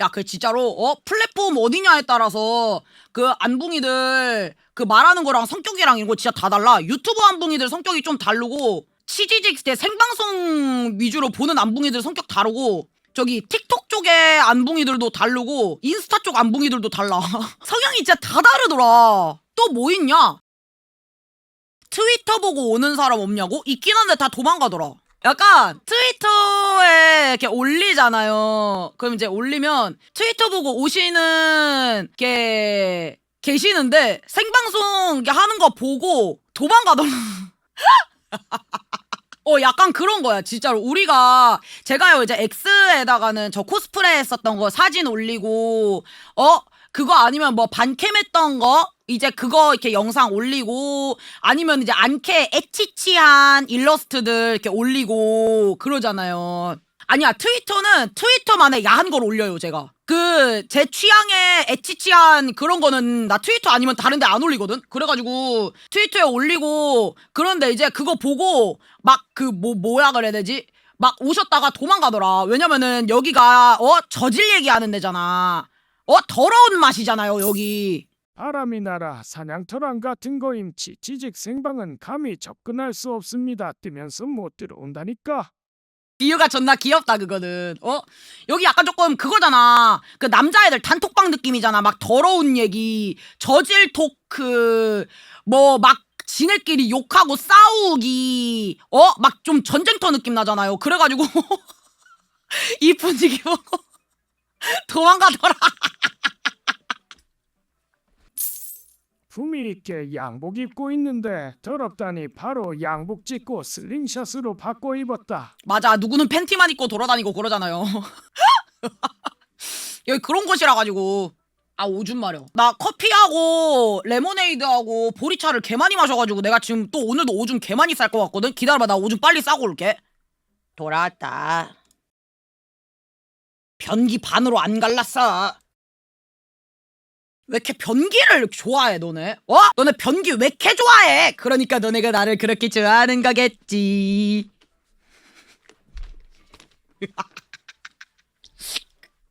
야, 그 진짜로 어 플랫폼 어디냐에 따라서 그 안붕이들 그 말하는 거랑 성격이랑 이런 거 진짜 다 달라. 유튜브 안붕이들 성격이 좀 다르고 치지직 때 생방송 위주로 보는 안붕이들 성격 다르고 저기 틱톡 쪽의 안붕이들도 다르고 인스타 쪽 안붕이들도 달라. 성향이 진짜 다 다르더라. 또 뭐 있냐? 트위터 보고 오는 사람 없냐고? 있긴 한데 다 도망가더라. 약간 트위터 에 이렇게 올리잖아요. 그럼 이제 올리면 트위터 보고 오시는 게 계시는데 생방송 하는 거 보고 도망가더라. 어, 약간 그런 거야, 진짜로. 우리가, 제가요, 이제 X에다가는 저 코스프레 했었던 거 사진 올리고, 어, 그거 아니면 뭐 반캠 했던 거, 이제 그거 이렇게 영상 올리고, 아니면 이제 안캐 에치치한 일러스트들 이렇게 올리고, 그러잖아요. 아니야, 트위터는 트위터만의 야한 걸 올려요, 제가. 그, 제 취향에 에치치한 그런 거는 나 트위터 아니면 다른 데 안 올리거든? 그래가지고 트위터에 올리고, 그런데 이제 그거 보고, 막 그, 뭐, 뭐야 그래야 되지? 막 오셨다가 도망가더라. 왜냐면은 여기가, 어, 저질 얘기하는 데잖아. 어, 더러운 맛이잖아요, 여기. 바람이 날아 사냥터랑 같은 거임치 지직 생방은 감히 접근할 수 없습니다. 뜨면서 못 들어온다니까. 비유가 존나 귀엽다 그거는. 어? 여기 약간 조금 그거잖아. 그 남자애들 단톡방 느낌이잖아. 막 더러운 얘기 저질 토크 뭐 막 지네끼리 욕하고 싸우기 어? 막 좀 전쟁터 느낌 나잖아요. 그래가지고 이 분위기 보고 도망가더라 품위 있게 양복 입고 있는데 더럽다니 바로 양복 찢고 슬링샷으로 바꿔 입었다. 맞아. 누구는 팬티만 입고 돌아다니고 그러잖아요. 여기 그런 곳이라 가지고. 아 오줌 마려. 나 커피하고 레모네이드하고 보리차를 개 많이 마셔가지고 내가 지금 또 오늘도 오줌 개 많이 쌀 것 같거든? 기다려봐. 나 오줌 빨리 싸고 올게. 돌아왔다. 변기 반으로 안 갈랐어 왜 이렇게 변기를 좋아해 너네? 어? 너네 변기 왜 이렇게 좋아해? 그러니까 너네가 나를 그렇게 좋아하는 거겠지